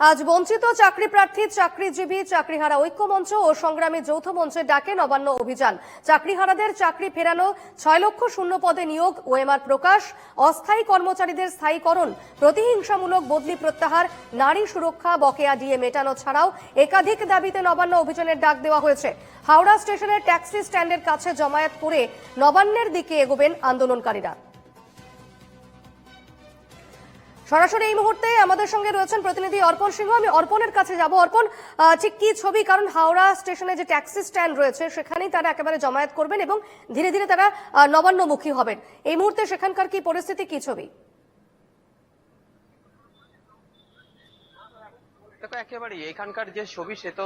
আজ বঞ্চিত চাকরি প্রার্থী, চাকরিজীবী, চাকরিহারা ঐক্যমঞ্চ ও সংগ্রামী যৌথ মঞ্চের ডাকে নবান্ন অভিযান। চাকরিহারাদের চাকরি ফেরানো, ছয় লক্ষ শূন্য পদে নিয়োগ, ওএমআর প্রকাশ, অস্থায়ী কর্মচারীদের স্থায়ীকরণ, প্রতিহিংসামূলক বদলি প্রত্যাহার, নারী সুরক্ষা, বকেয়া দিয়ে মেটানো ছাড়াও একাধিক দাবিতে নবান্ন অভিযানের ডাক দেওয়া হয়েছে। হাওড়া স্টেশনের ট্যাক্সি স্ট্যান্ডের কাছে জমায়েত করে নবান্নের দিকে এগোবেন আন্দোলনকারীরা। সরাসরি এই মুহূর্তে আমাদের সঙ্গে রয়েছেন প্রতিনিধি অর্পণ সিংহ। আমি অর্পণের কাছে যাব। অর্পণ ঠিক কি ছবি? কারণ হাওড়া স্টেশনে যে ট্যাক্সি স্ট্যান্ড রয়েছে, সেখানেই তারা একেবারে জমায়েত করবেন এবং ধীরে ধীরে তারা নবান্নমুখী হবেন। এই মুহূর্তে সেখানকার কি পরিস্থিতি, কি ছবি? দেখো একেবারেই, এখানকার যে ছবি সে তো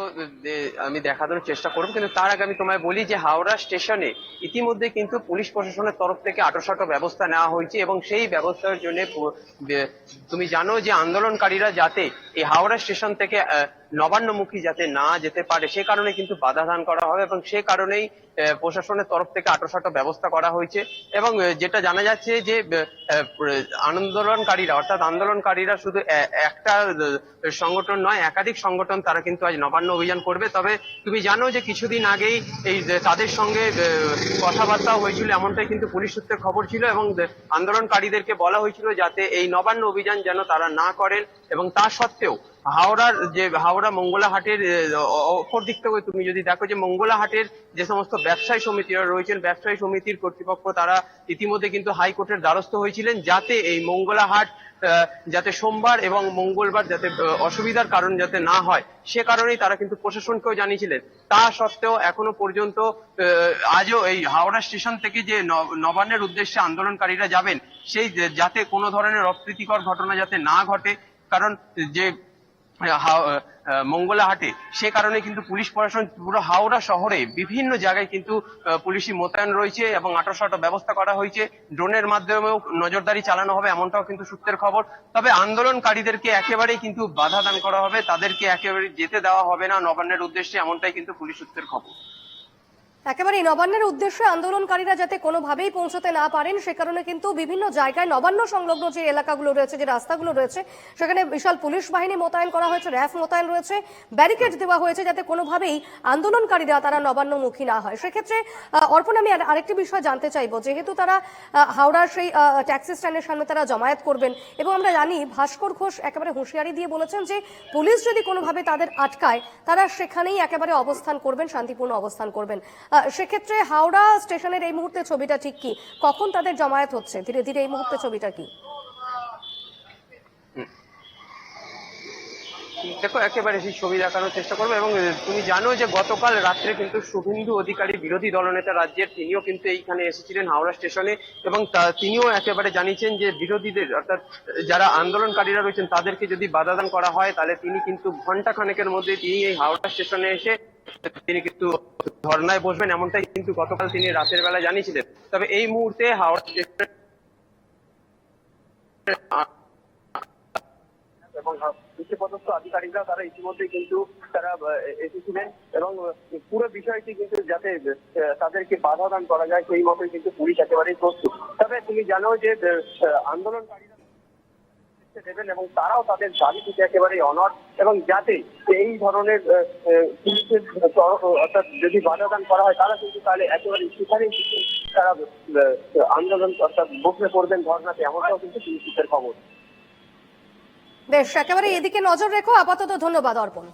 আমি দেখানোর চেষ্টা করব, কিন্তু তার আগে আমি তোমায় বলি যে হাওড়া স্টেশনে ইতিমধ্যে কিন্তু পুলিশ প্রশাসনের তরফ থেকে আটোসাটো ব্যবস্থা নেওয়া হয়েছে এবং সেই ব্যবস্থার জন্য তুমি জানো যে আন্দোলনকারীরা যাতে এই হাওড়া স্টেশন থেকে নবান্নমুখী যাতে না যেতে পারে, সে কারণে কিন্তু বাধা দান করা হবে এবং সে কারণেই প্রশাসনের তরফ থেকে আটোসাটো ব্যবস্থা করা হয়েছে এবং যেটা জানা যাচ্ছে যে আন্দোলনকারীরা, অর্থাৎ আন্দোলনকারীরা শুধু একটা সংগঠন নয়, একাধিক সংগঠন তারা কিন্তু আজ নবান্ন অভিযান করবে। তবে তুমি জানো যে কিছুদিন আগেই এই তাদের সঙ্গে কথাবার্তা হয়েছিল, এমনটাই কিন্তু পুলিশ সূত্রে খবর ছিল এবং আন্দোলনকারীদেরকে বলা হয়েছিল যাতে এই নবান্ন অভিযান যেন তারা না করেন এবং তা সত্ত্বেও হাওড়ার যে হাওড়া মঙ্গলাহাটের অপর দিক থেকে তুমি যদি দেখো যে মঙ্গলাহাটের যে সমস্ত ব্যবসায়ী সমিতিরা রয়েছেন, ব্যবসায়ী সমিতির কর্তৃপক্ষ তারা ইতিমধ্যে কিন্তু হাইকোর্টের দ্বারস্থ হয়েছিলেন যাতে এই মঙ্গলাহাট যাতে সোমবার এবং মঙ্গলবার যাতে অসুবিধার কারণ যাতে না হয়, সে কারণেই তারা কিন্তু প্রশাসনকেও জানিয়েছিলেন। তা সত্ত্বেও এখনও পর্যন্ত আজও এই হাওড়া স্টেশন থেকে যে নবান্নের উদ্দেশ্যে আন্দোলনকারীরা যাবেন, সেই যাতে কোনো ধরনের অপ্রীতিকর ঘটনা যাতে না ঘটে, কারণ যে মঙ্গলাহাটে। সে কারণে কিন্তু পুলিশ প্রশাসন পুরো হাওড়া শহরে বিভিন্ন জায়গায় কিন্তু পুলিশি মোতায়েন রয়েছে এবং আঠাশোটা ব্যবস্থা করা হয়েছে। ড্রোনের মাধ্যমেও নজরদারি চালানো হবে এমনটাও কিন্তু সূত্রের খবর। তবে আন্দোলনকারীদেরকে একেবারেই কিন্তু বাধা দান করা হবে। তাদেরকে একেবারে যেতে দেওয়া হবে না। নবান্নের উদ্দেশ্যে এমনটাই কিন্তু পুলিশ সূত্রের খবর। একেবারে নবান্নের উদ্দেশ্যে আন্দোলনকারীরা যাতে কোনোভাবেই পৌঁছতে না পারেন, সে কারণে কিন্তু বিভিন্ন জায়গায় নবান্ন সংলগ্ন যে এলাকাগুলো রয়েছে, যে রাস্তাগুলো রয়েছে, সেখানে বিশাল পুলিশ বাহিনী মোতায়েন করা হয়েছে, র্যাফ মোতায়েন রয়েছে, ব্যারিকেড দেওয়া হয়েছে যাতে কোনোভাবেই আন্দোলনকারীরা তারা নবান্নমুখী না হয়। সেক্ষেত্রে অর্পণ, আমি আরেকটি বিষয় জানতে চাইব। যেহেতু তারা হাওড়ার সেই ট্যাক্সি স্ট্যান্ডের সামনে তারা জমায়েত করবেন এবং আমরা জানি ভাস্কর ঘোষ একেবারে হুঁশিয়ারি দিয়ে বলেছেন যে, পুলিশ যদি কোনোভাবে তাদের আটকায়, তারা সেখানেই একেবারে অবস্থান করবেন, শান্তিপূর্ণ অবস্থান করবেন। সেক্ষেত্রে হাওড়া স্টেশনের এই মুহূর্তে ছবিটা ঠিক কি? কখন তাদের জমায়েত হচ্ছে? ধীরে ধীরে এই মুহূর্তে ছবিটা কি? দেখো, একেবারে সেই ছবি দেখানোর চেষ্টা করব এবং তুমি জানো যে গতকাল রাত্রে কিন্তু শুভেন্দু অধিকারী, বিরোধী দলনেতা রাজ্যের, তিনিও কিন্তু এইখানে এসেছিলেন হাওড়া স্টেশনে এবং তিনিও একেবারে জানিয়েছেন যে বিরোধীদের, অর্থাৎ যারা আন্দোলনকারীরা রয়েছেন, তাদেরকে যদি বাধাদান করা হয়, তাহলে তিনি কিন্তু ঘণ্টা খানেকের মধ্যে তিনি এই হাওড়া স্টেশনে এসে তিনি কিন্তু ধর্নায় বসবেন এমনটাই কিন্তু গতকাল তিনি রাতের বেলা জানিয়েছিলেন। তবে এই মুহূর্তে হাওড়া এবং আধিকারিকরা তারা ইতিমধ্যে কিন্তু তারা এসেছিলেন এবং পুরো বিষয়টি কিন্তু যাতে তাদেরকে বাধা দান করা যায় সেই মতোই কিন্তু পুলিশ একেবারেই প্রস্তুত। তবে তুমি জানো যে আন্দোলনকারীরা দেবেন এবং তারাও তাদের দাবি থেকে একেবারে অনর এবং যাতে এই ধরনের পুলিশের অর্থাৎ যদি বাধাদান করা হয়, তারা কিন্তু তাহলে একেবারে সেখানেই তারা আন্দোলন অর্থাৎ বসে পড়বেন ধর্নাতে, এমনটাও কিন্তু পুলিশের খবর। বেশ, একেবারে এদিকে নজর রেখো। আপাতত ধন্যবাদ অর্পণ।